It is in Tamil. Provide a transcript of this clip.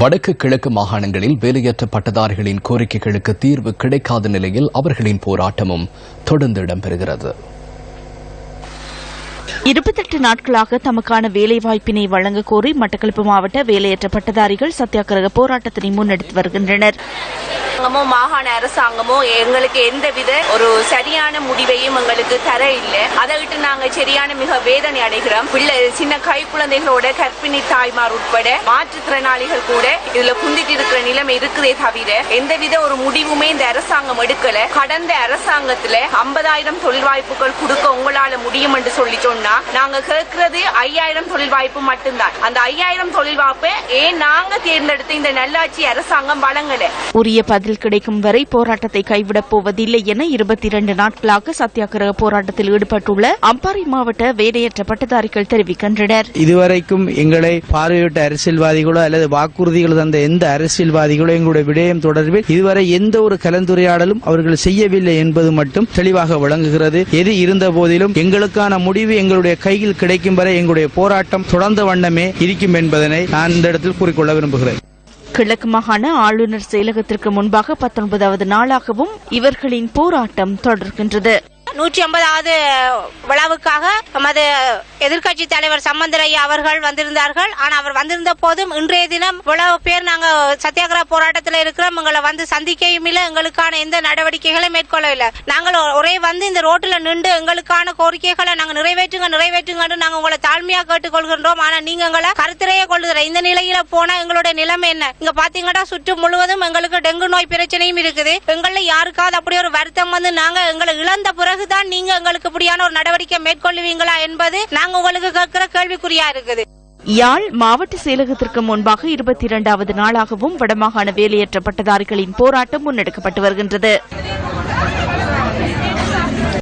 வடக்கு கிழக்கு மாகாணங்களில் வேலையற்ற பட்டதாரிகளின் கோரிக்கைகளுக்கு தீர்வு கிடைக்காத நிலையில் அவர்களின் போராட்டமும் தொடர்ந்து இடம்பெறுகிறது. இருபத்தெட்டு நாட்களாக தமக்கான வேலைவாய்ப்பினை வழங்க கோரி மட்டக்களப்பு மாவட்ட வேலையற்ற பட்டதாரிகள் சத்தியாகிரக போராட்டத்தினை முன்னெடுத்து வருகின்றனர். அரசாங்கமோ மாகாண அரசாங்கமோ எங்களுக்கு எந்தவித ஒரு சரியான முடிவையும் எங்களுக்கு தர இல்லை அதை விட்டு நாங்க சரியான மிக வேதனை அடைகிறோம். பிள்ளை சின்ன கை குழந்தைகளோட கர்ப்பிணி தாய்மார் உட்பட மாற்றுத்திறனாளிகள் கூட இதுல குந்திட்டு இருக்கிற நிலைமை இருக்குதே தவிர எந்தவித ஒரு முடிவுமே இந்த அரசாங்கம் எடுக்கல. கடந்த அரசாங்கத்துல ஐம்பதாயிரம் தொழில் வாய்ப்புகள் கொடுக்க உங்களால முடியும் என்று சொல்லி சொன்னா நாங்க கேட்கறது ஐயாயிரம் தொழில் வாய்ப்பு மட்டும்தான். அந்த ஐயாயிரம் தொழில் வாய்ப்பை ஏன் நாங்க தேர்ந்தெடுத்த இந்த நல்லாட்சி அரசாங்கம் வழங்கல? உரிய பதில் கிடைக்கும் வரை போராட்டத்தை கைவிடப் போவதில்லை என இருபத்தி இரண்டு நாட்களாக சத்தியாகிரக போராட்டத்தில் ஈடுபட்டுள்ள அம்பாறை மாவட்ட வேலையற்ற பட்டதாரிகள் தெரிவிக்கின்றனர். இதுவரைக்கும் எங்களை பார்வையிட்ட அரசியல்வாதிகளோ அல்லது வாக்குறுதிகள் தந்த எந்த அரசியல்வாதிகளோ எங்களுடைய விடயம் தொடர்பில் இதுவரை எந்த ஒரு கலந்துரையாடலும் அவர்கள் செய்யவில்லை என்பது மட்டும் தெளிவாக விளங்குகிறது. எது இருந்த போதிலும் எங்களுக்கான முடிவு எங்களுடைய கையில் கிடைக்கும் வரை எங்களுடைய போராட்டம் தொடர்ந்த வண்ணமே இருக்கும் என்பதனை நான் இந்த இடத்தில் கூறிக்கொள்ள விரும்புகிறேன். கிழக்கு மாகாண ஆளுநர் செயலகத்திற்கு முன்பாக பத்தொன்பதாவது நாளாகவும் இவர்களின் போராட்டம் தொடர்கின்றது. நூற்றி ஐம்பதாவது விழாவுக்காக நமது எதிர்க்கட்சி தலைவர் சம்பந்தரையா அவர்கள் வந்திருந்தார்கள். ஆனா அவர் வந்திருந்த போதும் இன்றைய தினம் இவ்வளவு பேர் நாங்க சத்தியாகிரக போராட்டத்தில் இருக்கிறோம். எங்களை வந்து சந்திக்கையும் இல்லை. எங்களுக்கான எந்த நடவடிக்கைகளும் மேற்கொள்ளவில்லை. நாங்கள் ஒரே வந்து இந்த ரோட்டில் நின்று எங்களுக்கான கோரிக்கைகளை நாங்கள் நிறைவேற்றுங்க நிறைவேற்றுங்க நாங்கள் உங்களை தாழ்மையா கேட்டுக்கொள்கின்றோம். ஆனா நீங்க எங்களை கருத்துரையே கொள்ளுகிற இந்த நிலையில போனா எங்களுடைய நிலைமை என்ன? இங்க பாத்தீங்கன்னா சுற்று முழுவதும் எங்களுக்கு டெங்கு நோய் பிரச்சனையும் இருக்குது. எங்களை யாருக்காவது அப்படி ஒரு வருத்தம் வந்து நாங்க எங்களை இழந்த பிறகுதான் நீங்க எங்களுக்கு இப்படியான ஒரு நடவடிக்கை மேற்கொள்ளுவீங்களா என்பது நாங்க உங்களுக்கு கேட்கிற கேள்விக்குறியா இருக்குது. யாழ் மாவட்ட செயலகத்திற்கு முன்பாக இருபத்தி இரண்டாவது நாளாகவும் வடமாகாண வேலையற்ற பட்டதாரிகளின் போராட்டம் முன்னெடுக்கப்பட்டு வருகின்றது.